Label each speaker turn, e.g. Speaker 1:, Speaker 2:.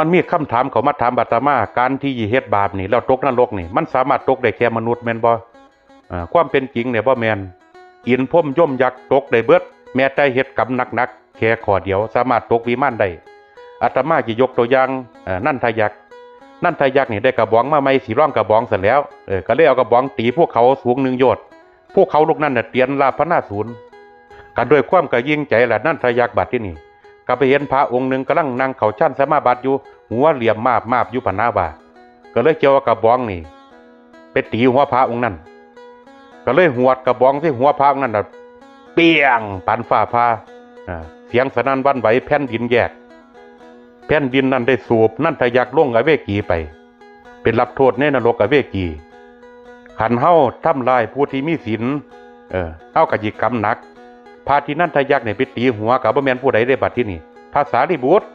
Speaker 1: มันมีคำถามเขามาถามบัตมาการที่เฮ็ดบาปนี่แล้วตกนรกนี่ มันสามารถตกได้แค่มนุษย์แม่นบ่อ่าความเป็นจริงเนี่ยบ่แมนอินพ่มย่อมยักตกได้เบิด แม้แต่เฮ็ดกรรมหนักๆแค่ขอเดียว สามารถตกวิมานได้อาตมาสิยกตัวอย่างนั่นทายักนั่นทายักนี่ได้กระบองมาใหม่สิร้องกระบองเสร็จแล้วเออก็เลยเอากระบองตีพวกเขาสูงหนึ่งโยชน์พวกเขาลูกนั้นเน่ะเตียนลาพนาศูนย์กันด้วยความกระยิ่งใจแหละนั่นทายักบัดที่นี่ ก็ไปเห็นพระองค์หนึ่งกำลังนั่งเข่าชั้นสมาบัติอยู่ หัวเหลี่ยมมาบมาบอยู่พนาบาก็เลยเกี่ยวกับกระบองนี่ไปตีหัวพระองค์นั้น ก็เลยหวดกระบองที่หัวพระองค์นั้นเปียงปันฝ่าพาอ่าเสียงสนั่นวันไหวแผ่นดินแยก แผ่นดินนั้นได้สูบนั่นทะยักล่วงอเวกีไป เป็นรับโทษในนรกอเวกีขันเฮาทำลายผู้ที่มีศีลเออเฮากะจิกรรมหนัก พาที่นั่นทะยักเนี่ยไปตีหัวกับบ่แมนผู้ใดได้บัดที่นี่ภาษาลิบุตร